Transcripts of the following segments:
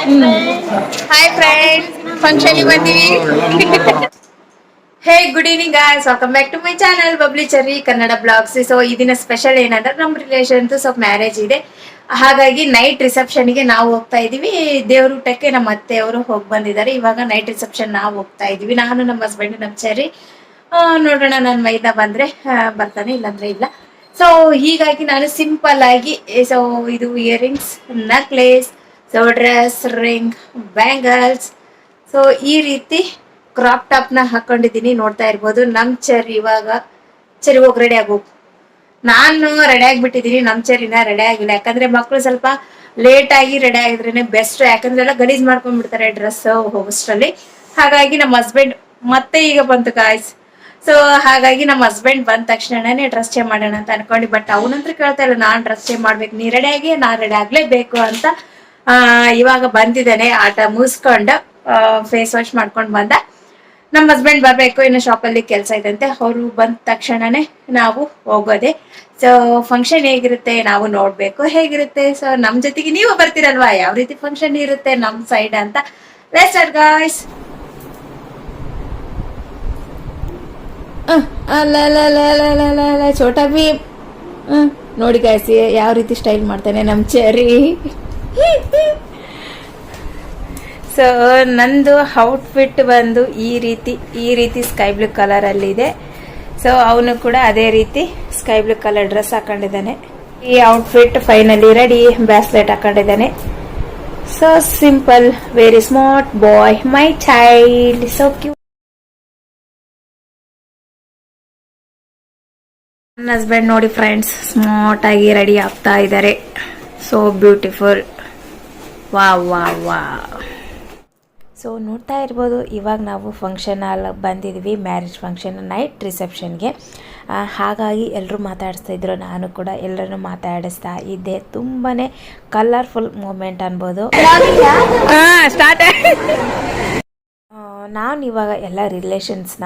Hi friends function ಬಂದಿವಿ. Hey good evening guys welcome back to my channel bubbly cherry Kannada vlogs so ಇದನ್ನ special ಏನಂದ್ರೆ ನಮ್ಮ relation ಸ್ವಲ್ಪ marriage ಇದೆ. ಹಾಗಾಗಿ ನೈಟ್ ರಿಸೆಪ್ಷನ್ಗೆ ನಾವು ಹೋಗ್ತಾ ಇದೀವಿ. ದೇವ್ರ ಊಟಕ್ಕೆ ನಮ್ಮ ಅತ್ತೆಯವರು ಹೋಗಿ ಬಂದಿದ್ದಾರೆ. ಇವಾಗ ನೈಟ್ ರಿಸೆಪ್ಷನ್ ನಾವು ಹೋಗ್ತಾ ಇದೀವಿ. ನಾನು ನಮ್ಮ ಹಸ್ಬೆಂಡ್ ನಮ್ಮ ಚರ್ರಿ ಆ, ನೋಡೋಣ ನನ್ನ ಮೈದ ಬಂದ್ರೆ ಬರ್ತಾನೆ ಇಲ್ಲಾಂದ್ರೆ ಇಲ್ಲ. ಸೊ ಹೀಗಾಗಿ ನಾನು ಸಿಂಪಲ್ ಆಗಿ ಸೊ ಇದು earrings necklace so dress ring bangles so ಈ ರೀತಿ ಕ್ರಾಪ್ ಟಾಪ್ನ ಹಾಕೊಂಡಿದ್ದೀನಿ. ನೋಡ್ತಾ ಇರ್ಬೋದು. ನಮ್ ಚರ್ ಇವಾಗ ಚರಿ ಹೋಗಿ ರೆಡಿ ಆಗು. ನಾನು ರೆಡಿ ಆಗಿಬಿಟ್ಟಿದ್ದೀನಿ. ನಮ್ಮ ಚರಿನ ರೆಡಿ ಆಗಿಲ್ಲ. ಯಾಕಂದ್ರೆ ಮಕ್ಕಳು ಸ್ವಲ್ಪ ಲೇಟ್ ಆಗಿ ರೆಡಿ ಆಗಿದ್ರೇನೆ ಬೆಸ್ಟ್ ಯಾಕಂದ್ರೆ ಎಲ್ಲ ಗಲೀಜ್ ಮಾಡ್ಕೊಂಡ್ಬಿಡ್ತಾರೆ ಡ್ರೆಸ್ ಹೋಗೋಷ್ಟರಲ್ಲಿ ಹಾಗಾಗಿ ನಮ್ಮ ಹಸ್ಬೆಂಡ್ ಮತ್ತೆ ಈಗ ಬಂತು ಗಾಯ್ಸ್ ಸೊ ಹಾಗಾಗಿ ನಮ್ಮ ಹಸ್ಬೆಂಡ್ ಬಂದ ತಕ್ಷಣನೇ ಡ್ರೆಸ್ ಚೇಂಜ್ ಮಾಡೋಣ ಅಂತ ಅನ್ಕೊಂಡು. ಬಟ್ ಅವನಂತ್ರ ಕೇಳ್ತಾ ಇಲ್ಲ, ನಾನ್ ಡ್ರೆಸ್ ಚೇಂಜ್ ಮಾಡ್ಬೇಕು. ನೀ ರೆಡಿ ಆಗಿ ನಾನು ರೆಡಿ ಆಗ್ಲೇಬೇಕು ಅಂತ ಆ, ಇವಾಗ ಬಂದಿದ್ದಾನೆ ಆಟ ಮುಗಿಸ್ಕೊಂಡು ಫೇಸ್ ವಾಶ್ ಮಾಡ್ಕೊಂಡು ಬಂದ. ನಮ್ಮ ಹಸ್ಬೆಂಡ್ ಬರ್ಬೇಕು ಇನ್ನು ಶಾಪಲ್ಲಿ ಕೆಲಸ ಅಂತೆ ಅವರು ಬಂದ ತಕ್ಷಣನೇ ನಾವು ಹೋಗೋದೆ. ಸೊ ಫಂಕ್ಷನ್ ಹೇಗಿರುತ್ತೆ ನಾವು ನೋಡ್ಬೇಕು. ಹೇಗಿರುತ್ತೆ? ಸೊ ನಮ್ ಜೊತೆಗೆ ನೀವು ಬರ್ತೀರಲ್ವಾ? ಯಾವ ರೀತಿ ಫಂಕ್ಷನ್ ಇರುತ್ತೆ ನಮ್ ಸೈಡ್ ಅಂತ. ಲೆಟ್ಸ್ ಸ್ಟಾರ್ಟ್ ಗಾಯ್ಸ್ ಛೋಟಾ ಹ್ಮ್, ನೋಡಿ ಗಾಯ್ಸಿ ಯಾವ ರೀತಿ ಸ್ಟೈಲ್ ಮಾಡ್ತಾನೆ ನಮ್ ಚೆರಿ ಸೊ ನಂದು ಔಟ್ಫಿಟ್ ಬಂದು ಈ ರೀತಿ ಈ ರೀತಿ ಸ್ಕೈ ಬ್ಲೂ ಕಲರ್ ಅಲ್ಲಿ ಇದೆ. ಸೊ ಅವನು ಕೂಡ ಅದೇ ರೀತಿ ಸ್ಕೈ ಬ್ಲೂ ಕಲರ್ ಡ್ರೆಸ್ ಹಾಕೊಂಡಿದ್ದಾನೆ. ಈ ಔಟ್ಫಿಟ್ ಫೈನಲಿ ರೆಡಿ ಬ್ಯಾಸ್ಲೆಟ್ ಹಾಕೊಂಡಿದ್ದಾನೆ. So simple very smart boy my child so cute ನನ್ನ ಹಸ್ಬೆಂಡ್ ನೋಡಿ ಫ್ರೆಂಡ್ಸ್ ಸ್ಮಾರ್ಟ್ ಆಗಿ ರೆಡಿ ಆಗ್ತಾ ಇದ್ದಾರೆ. ಸೊ ಬ್ಯೂಟಿಫುಲ್ ವಾ ವಾ ವಾ ಸೊ ನೋಡ್ತಾ ಇರ್ಬೋದು, ಇವಾಗ ನಾವು ಫಂಕ್ಷನ್ ಅಲ್ಲಿ ಬಂದಿದ್ವಿ ಮ್ಯಾರೇಜ್ ಫಂಕ್ಷನ್ ನೈಟ್ ರಿಸೆಪ್ಷನ್ಗೆ ಹಾಗಾಗಿ ಎಲ್ಲರೂ ಮಾತಾಡಿಸ್ತಾ ಇದ್ರು, ನಾನು ಕೂಡ ಎಲ್ಲರನ್ನು ಮಾತಾಡಿಸ್ತಾ ಇದ್ದೆ. ತುಂಬಾ ಕಲರ್ಫುಲ್ ಮೂಮೆಂಟ್ ಅನ್ಬೋದು. ನಾನು ಇವಾಗ ಎಲ್ಲ ರಿಲೇಷನ್ಸ್ನ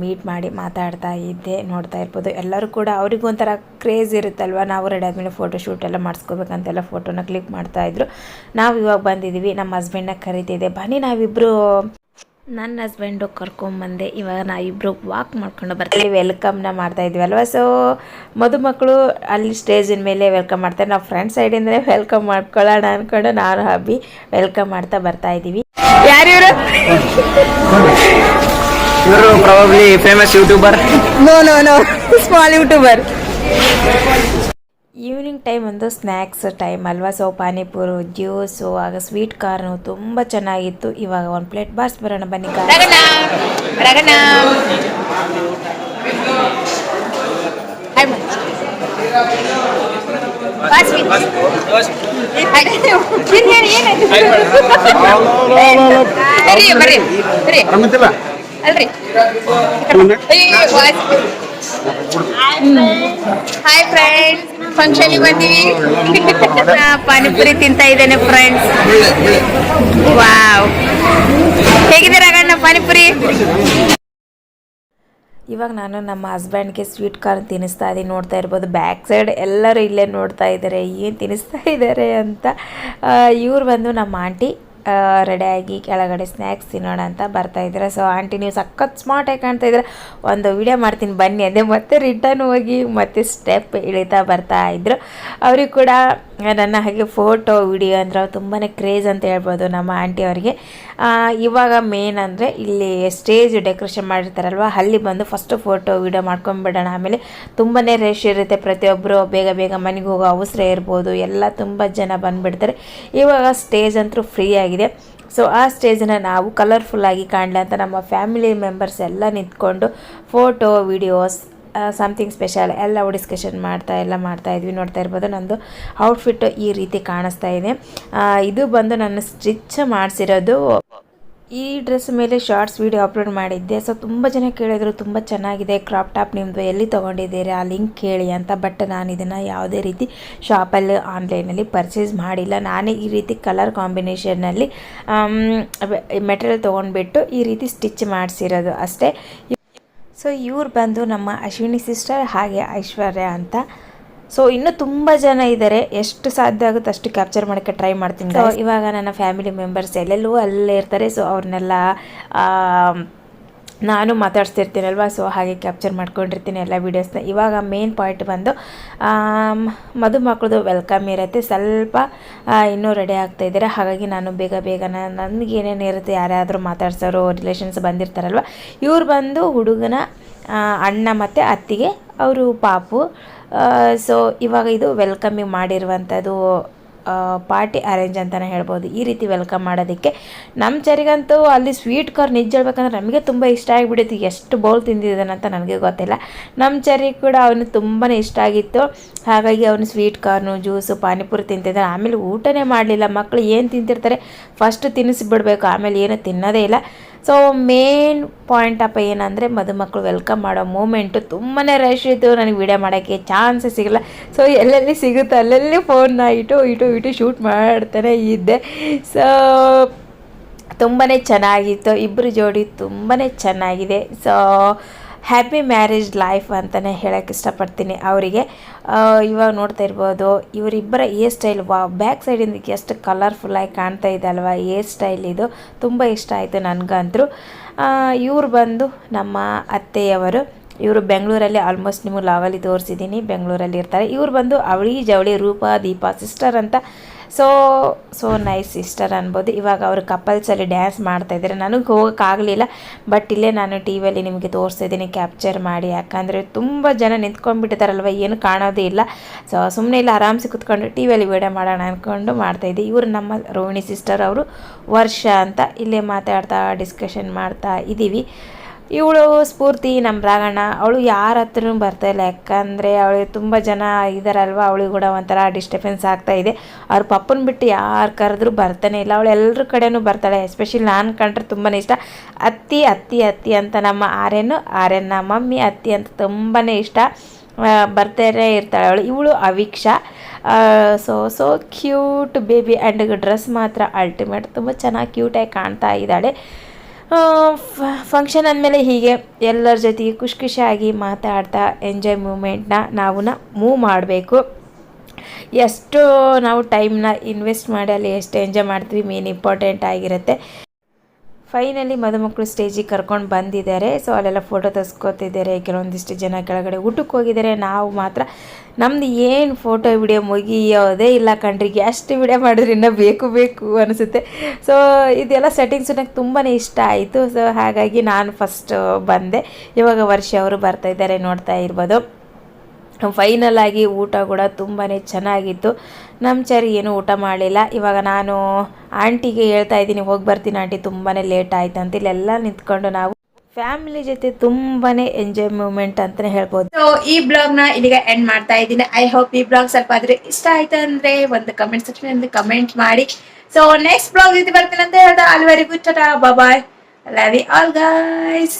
ಮೀಟ್ ಮಾಡಿ ಮಾತಾಡ್ತಾ ಇದ್ದೆ, ನೋಡ್ತಾ ಇರ್ಬೋದು. ಎಲ್ಲರೂ ಕೂಡ ಅವ್ರಿಗೂ ಒಂಥರ ಕ್ರೇಜ್ ಇರುತ್ತಲ್ವ? ನಾವು ರೆಡಿ ಆದಮೇಲೆ ಫೋಟೋ ಶೂಟ್ ಎಲ್ಲ ಮಾಡಿಸ್ಕೋಬೇಕಂತೆಲ್ಲ ಫೋಟೋನ ಕ್ಲಿಕ್ ಮಾಡ್ತಾ ಇದ್ರು. ನಾವು ಇವಾಗ ಬಂದಿದ್ದೀವಿ ನಮ್ಮ ಹಸ್ಬೆಂಡ್ನ ಕರಿತಿದ್ದೆ. ಬನ್ನಿ ನಾವಿಬ್ಬರು ನನ್ನ ಹಸ್ಬೆಂಡು ಕರ್ಕೊಂಬಂದೆ. ಇವಾಗ ನಾ ಇಬ್ಬರು ವಾಕ್ ಮಾಡ್ಕೊಂಡು ಬರ್ತೀವಿ. ವೆಲ್ಕಮ್ನ ಮಾಡ್ತಾ ಇದ್ವಿ ಅಲ್ವಾ? ಸೊ ಮದುಮಕ್ಕಳು ಅಲ್ಲಿ ಸ್ಟೇಜಿನ ಮೇಲೆ ವೆಲ್ಕಮ್ ಮಾಡ್ತಾರೆ. ನಾವು ಫ್ರೆಂಡ್ ಸೈಡಿಂದಲೇ ವೆಲ್ಕಮ್ ಮಾಡ್ಕೊಳ್ಳೋಣ ಅಂದ್ಕೊಂಡು ನಾನು ಹಬ್ಬಿ ವೆಲ್ಕಮ್ ಮಾಡ್ತಾ ಬರ್ತಾ ಇದ್ದೀವಿ. ಯಾರಿವರು ಇವರು? Probably famous YouTuber no no no small YouTuber evening time ಒಂದು ಸ್ನ್ಯಾಕ್ಸ್ ಟೈಮ್ ಅಲ್ವಾ? ಸೊ ಪಾನಿಪುರು ಜ್ಯೂಸು ಆಗ ಸ್ವೀಟ್ ಕಾರ್ನು ತುಂಬ ಚೆನ್ನಾಗಿತ್ತು. ಇವಾಗ ಒಂದು ಪ್ಲೇಟ್ ಬಾರ್ಸ್ ಬರೋಣ ಬನ್ನಿ ಅಲ್ರಿ? ಹಾಯ್ ಫ್ರೆಂಡ್ಸ್ ಫಂಕ್ಷನ್ ಬಂದೀವಿ. ಪಾನಿಪುರಿ ತಿಂತಾ ಇದ್ದೇನೆ ಫ್ರೆಂಡ್ಸ್ ವಾವ್ ಹೇಗಿದ್ದೀರ ಅಣ್ಣ ಪಾನಿಪುರಿ? ಇವಾಗ ನಾನು ನಮ್ಮ ಹಸ್ಬೆಂಡ್ಗೆ ಸ್ವೀಟ್ ಕಾರ್ನ್ ತಿನ್ನಿಸ್ತಾ ಇದ್ದೀನಿ. ನೋಡ್ತಾ ಇರ್ಬೋದು ಬ್ಯಾಕ್ ಸೈಡ್ ಎಲ್ಲರೂ ಇಲ್ಲೇ ನೋಡ್ತಾ ಇದ್ದಾರೆ. ಏನು ತಿನ್ನಿಸ್ತಾ ಇದ್ದಾರೆ ಅಂತ? ಇವ್ರು ಬಂದು ನಮ್ಮ ಆಂಟಿ ರೆಡಿಯಾಗಿ ಕೆಳಗಡೆ ಸ್ನ್ಯಾಕ್ಸ್ ತಿನ್ನೋಣ ಅಂತ ಬರ್ತಾ ಇದ್ದೀರಾ. ಸೊ ಆಂಟಿ ನೀವು ಸಖತ್ ಸ್ಮಾರ್ಟಾಗಿ ಕಾಣ್ತಾ ಇದ್ದೀರ. ಒಂದು ವಿಡಿಯೋ ಮಾಡ್ತೀನಿ ಬನ್ನಿ ಅದೇ. ಮತ್ತೆ ರಿಟರ್ನ್ ಹೋಗಿ ಮತ್ತೆ ಸ್ಟೆಪ್ ಇಳಿತಾ ಬರ್ತಾ ಇದ್ದರು ಅವ್ರಿಗೆ ಕೂಡ ನನ್ನ ಹಾಗೆ ಫೋಟೋ, ವಿಡಿಯೋ ಅಂದ್ರೆ ತುಂಬಾ ಕ್ರೇಜ್ ಅಂತ ಹೇಳ್ಬೋದು ನಮ್ಮ ಆಂಟಿ ಅವರಿಗೆ. ಇವಾಗ ಮೇನ್ ಅಂದರೆ ಇಲ್ಲಿ ಸ್ಟೇಜ್ ಡೆಕೋರೇಷನ್ ಮಾಡಿರ್ತಾರಲ್ವ, ಅಲ್ಲಿ ಬಂದು ಫಸ್ಟು ಫೋಟೋ, ವಿಡಿಯೋ ಮಾಡ್ಕೊಂಡ್ಬಿಡೋಣ ಆಮೇಲೆ ತುಂಬಾ ರಶ್ ಇರುತ್ತೆ. ಪ್ರತಿಯೊಬ್ಬರು ಬೇಗ ಬೇಗ ಮನೆಗೆ ಹೋಗೋ ಅವಸರ ಇರ್ಬೋದು. ಎಲ್ಲ ತುಂಬ ಜನ ಬಂದುಬಿಡ್ತಾರೆ. ಇವಾಗ ಸ್ಟೇಜ್ ಅಂತೂ ಫ್ರೀ ಆಗಿದೆ. ಸೊ ಆ ಸ್ಟೇಜನ್ನ ನಾವು ಕಲರ್ಫುಲ್ಲಾಗಿ ಕಾಣಲಿ ಅಂತ ನಮ್ಮ ಫ್ಯಾಮಿಲಿ ಮೆಂಬರ್ಸ್ ಎಲ್ಲ ನಿಂತ್ಕೊಂಡು ಫೋಟೋ ವಿಡಿಯೋಸ್ ಸಮಥಿಂಗ್ ಸ್ಪೆಷಲ್ ಎಲ್ಲ ಡಿಸ್ಕಷನ್ ಮಾಡ್ತಾ, ಎಲ್ಲ ಮಾಡ್ತಾ ಇದ್ವಿ. ನೋಡ್ತಾ ಇರ್ಬೋದು, ನಂದು ಔಟ್ಫಿಟ್ ಈ ರೀತಿ ಕಾಣಿಸ್ತಾ ಇದೆ. ಇದು ಬಂದು ನಾನು ಸ್ಟಿಚ್ ಮಾಡಿಸಿರೋದು. ಈ ಡ್ರೆಸ್ ಮೇಲೆ ಶಾರ್ಟ್ಸ್ ವಿಡಿಯೋ ಅಪ್ಲೋಡ್ ಮಾಡಿದ್ದೆ. ಸೊ ತುಂಬ ಜನ ಕೇಳಿದ್ರು, ತುಂಬ ಚೆನ್ನಾಗಿದೆ ಕ್ರಾಪ್ ಟಾಪ್ ನಿಮ್ಮದು ಎಲ್ಲಿ ತೊಗೊಂಡಿದ್ದೀರಿ? ಆ ಲಿಂಕ್ ಕೇಳಿ ಅಂತ. ಬಟ್ ನಾನು ಇದನ್ನು ಯಾವುದೇ ರೀತಿ ಶಾಪಲ್ಲಿ ಆನ್ಲೈನಲ್ಲಿ ಪರ್ಚೇಸ್ ಮಾಡಿಲ್ಲ. ನಾನೇ ಈ ರೀತಿ ಕಲರ್ ಕಾಂಬಿನೇಷನ್ನಲ್ಲಿ ಮೆಟೀರಿಯಲ್ ತೊಗೊಂಡ್ಬಿಟ್ಟು ಈ ರೀತಿ ಸ್ಟಿಚ್ ಮಾಡಿಸಿರೋದು ಅಷ್ಟೇ. ಸೊ ಇವ್ರು ಬಂದು ನಮ್ಮ ಅಶ್ವಿನಿ ಸಿಸ್ಟರ್ ಹಾಗೆ ಐಶ್ವರ್ಯ ಅಂತ. ಸೊ ಇನ್ನೂ ತುಂಬ ಜನ ಇದ್ದಾರೆ ಎಷ್ಟು ಸಾಧ್ಯ ಆಗುತ್ತೆ ಅಷ್ಟು ಕ್ಯಾಪ್ಚರ್ ಮಾಡೋಕ್ಕೆ ಟ್ರೈ ಮಾಡ್ತೀನಿ ಇವಾಗ ನನ್ನ ಫ್ಯಾಮಿಲಿ ಮೆಂಬರ್ಸ್ ಎಲ್ಲೆಲ್ಲೂ ಅಲ್ಲೇ ಇರ್ತಾರೆ. ಸೊ ಅವ್ರನ್ನೆಲ್ಲ ನಾನು ಮಾತಾಡ್ಸ್ತಿರ್ತೀನಲ್ವ ಸೊ ಹಾಗೆ ಕ್ಯಾಪ್ಚರ್ ಮಾಡ್ಕೊಂಡಿರ್ತೀನಿ ಎಲ್ಲ ವೀಡಿಯೋಸ್ನ ಇವಾಗ ಮೇನ್ ಪಾಯಿಂಟ್ ಬಂದು ಮದುಮಕ್ಕಳದು ವೆಲ್ಕಮ್ ಇರುತ್ತೆ. ಸ್ವಲ್ಪ ಇನ್ನೂ ರೆಡಿ ಆಗ್ತಾ ಇದ್ದಾರೆ. ಹಾಗಾಗಿ ನಾನು ಬೇಗ ಬೇಗ ನನಗೆ ಏನೇನು ಇರುತ್ತೆ ಯಾರ್ಯಾದರೂ ಮಾತಾಡ್ಸೋರು ರಿಲೇಷನ್ಸ್ ಬಂದಿರ್ತಾರಲ್ವ? ಇವ್ರು ಬಂದು ಹುಡುಗನ ಅಣ್ಣ ಮತ್ತು ಅತ್ತಿಗೆ, ಅವರು ಪಾಪು. ಸೊ ಇವಾಗ ಇದು ವೆಲ್ಕಮಿಂಗ್ ಮಾಡಿರುವಂಥದ್ದು ಪಾರ್ಟಿ ಅರೇಂಜ್ ಅಂತಲೇ ಹೇಳ್ಬೋದು. ಈ ರೀತಿ ವೆಲ್ಕಮ್ ಮಾಡೋದಕ್ಕೆ. ನಮ್ಮ ಚರಿಗಂತೂ ಅಲ್ಲಿ ಸ್ವೀಟ್ ಕಾರ್ನ್ ನಿಜ ಹೇಳ್ಬೇಕಂದ್ರೆ ನಮಗೆ ತುಂಬ ಇಷ್ಟ ಆಗಿಬಿಡುತ್ತೆ ಎಷ್ಟು ಬೌಲ್ ತಿಂದಿದ್ದಾನಂತ ನನಗೆ ಗೊತ್ತಿಲ್ಲ. ನಮ್ಮ ಚರಿ ಕೂಡ ಅವನು ತುಂಬಾ ಇಷ್ಟ ಆಗಿತ್ತು. ಹಾಗಾಗಿ ಅವನು ಸ್ವೀಟ್ ಕಾರ್ನು, ಜ್ಯೂಸು, ಪಾನಿಪುರಿ ತಿಂತಿದ್ದಾನೆ. ಆಮೇಲೆ ಊಟನೇ ಮಾಡಲಿಲ್ಲ. ಮಕ್ಕಳು ಏನು ತಿಂತಿರ್ತಾರೆ? ಫಸ್ಟ್ ತಿನ್ನಿಸ್ಬಿಡ್ಬೇಕು. ಆಮೇಲೆ ಏನೂ ತಿನ್ನೋದೇ ಇಲ್ಲ. ಸೊ ಮೇನ್ ಪಾಯಿಂಟ್ ಅಪ್ಪ ಏನಂದರೆ ಮದುಮಕ್ಕಳು ವೆಲ್ಕಮ್ ಮಾಡೋ ಮೂಮೆಂಟು ತುಂಬಾ ರಶ್ ಇತ್ತು. ನನಗೆ ವಿಡಿಯೋ ಮಾಡೋಕ್ಕೆ ಚಾನ್ಸ್ ಸಿಗಲ್ಲ ಸೊ ಎಲ್ಲೆಲ್ಲಿ ಸಿಗುತ್ತೆ ಅಲ್ಲೆಲ್ಲಿ ಫೋನ್ನ ಇಟ್ಟು ಇಟ್ಟು ಇಟ್ಟು ಶೂಟ್ ಮಾಡ್ತಾನೆ ಇದ್ದೆ. ಸೊ ತುಂಬಾ ಚೆನ್ನಾಗಿತ್ತು. ಇಬ್ಬರು ಜೋಡಿ ತುಂಬಾ ಚೆನ್ನಾಗಿದೆ. ಸೊ ಹ್ಯಾಪಿ ಮ್ಯಾರೇಜ್ ಲೈಫ್ ಅಂತಲೇ ಹೇಳೋಕ್ಕೆ ಇಷ್ಟಪಡ್ತೀನಿ ಅವರಿಗೆ. ಇವಾಗ ನೋಡ್ತಾ ಇರ್ಬೋದು, ಇವರಿಬ್ಬರ ಏರ್ ಸ್ಟೈಲ್ ವಾ ಬ್ಯಾಕ್ ಸೈಡಿಂದ ಎಷ್ಟು ಕಲರ್ಫುಲ್ಲಾಗಿ ಕಾಣ್ತಾ ಇದೆ ಅಲ್ವಾ ಏರ್ ಸ್ಟೈಲ್ ಇದು. ತುಂಬ ಇಷ್ಟ ಆಯಿತು ನನಗಂತರೂ ಇವ್ರು ಬಂದು ನಮ್ಮ ಅತ್ತೆಯವರು ಇವರು ಬೆಂಗಳೂರಲ್ಲಿ ಆಲ್ಮೋಸ್ಟ್ ನಿಮಗೆ ಲಾವಲ್ಲಿ ತೋರಿಸಿದ್ದೀನಿ ಬೆಂಗಳೂರಲ್ಲಿ ಇರ್ತಾರೆ. ಇವರು ಬಂದು ಅವಳಿ ಜವಳಿ ರೂಪ, ದೀಪ ಸಿಸ್ಟರ್ ಅಂತ. ಸೊ ಸೊ ನೈಸ್ ಸಿಸ್ಟರ್ ಅನ್ಬೋದು. ಇವಾಗ ಅವರು ಕಪಲ್ಸಲ್ಲಿ ಡ್ಯಾನ್ಸ್ ಮಾಡ್ತಾ ಇದ್ದಾರೆ ನನಗೆ ಹೋಗೋಕ್ಕಾಗಲಿಲ್ಲ ಬಟ್ ಇಲ್ಲೇ ನಾನು ಟಿ ವಿಯಲ್ಲಿ ನಿಮಗೆ ತೋರಿಸ್ತಿದ್ದೀನಿ ಕ್ಯಾಪ್ಚರ್ ಮಾಡಿ. ಯಾಕಂದರೆ ತುಂಬ ಜನ ನಿಂತ್ಕೊಂಡ್ಬಿಟ್ಟಿದ್ದಾರಲ್ವ ಏನು ಕಾಣೋದೇ ಇಲ್ಲ. ಸೊ ಸುಮ್ಮನೆ ಇಲ್ಲ ಆರಾಮ್ಸೆ ಕುತ್ಕೊಂಡು ಟಿ ವಿಯಲ್ಲಿ ವೀಡಿಯೋ ಮಾಡೋಣ ಅಂದ್ಕೊಂಡು ಮಾಡ್ತಾಯಿದ್ದೆ ಇವರು ನಮ್ಮ ರೋಹಿಣಿ ಸಿಸ್ಟರ್ ಅವರು ವರ್ಷ ಅಂತ ಇಲ್ಲೇ ಮಾತಾಡ್ತಾ ಡಿಸ್ಕಷನ್ ಮಾಡ್ತಾ ಇದ್ದೀವಿ ಇವಳು ಸ್ಫೂರ್ತಿ ನಮ್ಮ ರಾಗಣ್ಣ. ಅವಳು ಯಾರ ಹತ್ರನೂ ಬರ್ತಾ ಇಲ್ಲ. ಯಾಕಂದರೆ ಅವಳಿಗೆ ತುಂಬ ಜನ ಇದ್ದಾರಲ್ವ ಅವಳಿಗೆ ಕೂಡ ಒಂಥರ ಆಗ್ತಾ ಇದೆ. ಅವ್ರ ಪಪ್ಪನ ಬಿಟ್ಟು ಯಾರು ಕರೆದ್ರೂ ಬರ್ತಾನೆ ಇಲ್ಲ. ಅವಳು ಎಲ್ಲರ ಕಡೆಯೂ ಬರ್ತಾಳೆ. ಎಸ್ಪೆಷಲಿ ನಾನು ಕಂಡ್ರೆ ತುಂಬಾ ಇಷ್ಟ. ಅತ್ತಿ ಅತ್ತಿ ಅತ್ತಿ ಅಂತ ನಮ್ಮ ಆರ್ಯನು. ಆರ್ಯನ ಮಮ್ಮಿ, ಅತ್ತಿ ಅಂತ ತುಂಬಾ ಇಷ್ಟ. ಬರ್ತಾರೆ ಇರ್ತಾಳೆ ಅವಳು. ಇವಳು Aviksha. So so cute baby and dress ಮಾತ್ರ ಅಲ್ಟಿಮೇಟ್ ತುಂಬ ಚೆನ್ನಾಗಿ ಕ್ಯೂಟಾಗಿ ಕಾಣ್ತಾ ಇದ್ದಾಳೆ. ಫಂಕ್ಷನ್ ಅಂದಮೇಲೆ ಹೀಗೆ ಎಲ್ಲರ ಜೊತೆಗೆ ಖುಷಿ ಖುಷಿಯಾಗಿ ಮಾತಾಡ್ತಾ ಎಂಜಾಯ್ ಮೂಮೆಂಟ್ನ ನಾವು ಮೂವ್ ಮಾಡಬೇಕು. ಎಷ್ಟು ನಾವು ಟೈಮ್ನ ಇನ್ವೆಸ್ಟ್ ಮಾಡಿ ಅಲ್ಲಿ ಎಷ್ಟು ಎಂಜಾಯ್ ಮಾಡ್ತೀವಿ. ಮೇನ್ ಇಂಪಾರ್ಟೆಂಟ್ ಆಗಿರುತ್ತೆ. ಫೈನಲಿ ಮದುಮಕ್ಕಳು ಸ್ಟೇಜಿಗೆ ಕರ್ಕೊಂಡು ಬಂದಿದ್ದಾರೆ. ಸೊ ಅಲ್ಲೆಲ್ಲ ಫೋಟೋ ತೆಗೆಸ್ಕೊತಿದ್ದಾರೆ. ಕೆಲವೊಂದಿಷ್ಟು ಜನ ಕೆಳಗಡೆ ಊಟಕ್ಕೆ ಹೋಗಿದ್ದಾರೆ. ನಾವು ಮಾತ್ರ ನಮ್ದು ಏನು ಫೋಟೋ ವಿಡಿಯೋ ಮುಗಿಯೋದೇ ಇಲ್ಲ ಕಣ್ರಿ ಅಷ್ಟು ವಿಡಿಯೋ ಮಾಡಿದ್ರೆ ಇನ್ನೂ ಬೇಕು ಬೇಕು ಅನಿಸುತ್ತೆ. ಸೊ ಇದೆಲ್ಲ ಸೆಟ್ಟಿಂಗ್ಸ್ ನನಗೆ ತುಂಬಾ ಇಷ್ಟ ಆಯಿತು. ಸೊ ಹಾಗಾಗಿ ನಾನು ಫಸ್ಟ್ ಬಂದೆ. ಇವಾಗ ವರ್ಷ ಅವರು ಬರ್ತಾ ಇದ್ದಾರೆ ನೋಡ್ತಾ ಇರ್ಬೋದು. ಫೈನಲ್ ಆಗಿ ಊಟ ಕೂಡ ತುಂಬಾ ಚೆನ್ನಾಗಿತ್ತು. ನಮ್ಮ ಚರಿ ಏನು ಊಟ ಮಾಡಲಿಲ್ಲ. ಇವಾಗ ನಾನು ಆಂಟಿಗೆ ಹೇಳ್ತಾ ಇದ್ದೀನಿ, ಹೋಗಿ ಬರ್ತೀನಿ ಆಂಟಿ ತುಂಬಾ ಲೇಟ್ ಆಯ್ತು ಅಂತ. ಇಲ್ಲೆಲ್ಲ ನಿಂತ್ಕೊಂಡು ನಾವು ಫ್ಯಾಮಿಲಿ ಜೊತೆ ತುಂಬಾನೇ ಎಂಜಾಯ್ ಮೂಮೆಂಟ್ ಅಂತಲೇ ಹೇಳ್ಬೋದು. ಸೊ ಈ ಬ್ಲಾಗ್ನ ಇದೀಗ ಎಂಡ್ ಮಾಡ್ತಾ ಇದ್ದೀನಿ. ಐ ಹೋಪ್ ಈ ಬ್ಲಾಗ್ ಸ್ವಲ್ಪ ಆದ್ರೆ ಇಷ್ಟ ಆಯ್ತು ಅಂದ್ರೆ ಒಂದು ಕಮೆಂಟ್ ಸೆಕ್ಷನ್ ಅಲ್ಲಿ ಕಮೆಂಟ್ ಮಾಡಿ. ಸೊ ನೆಕ್ಸ್ಟ್ ಬ್ಲಾಗ್ ಜೊತೆ ಬರ್ತೀನಿ ಅಂತ ಹೇಳ್ತಾ ಅಲ್ಲಿವರೆಗೂ. Bye love you all guys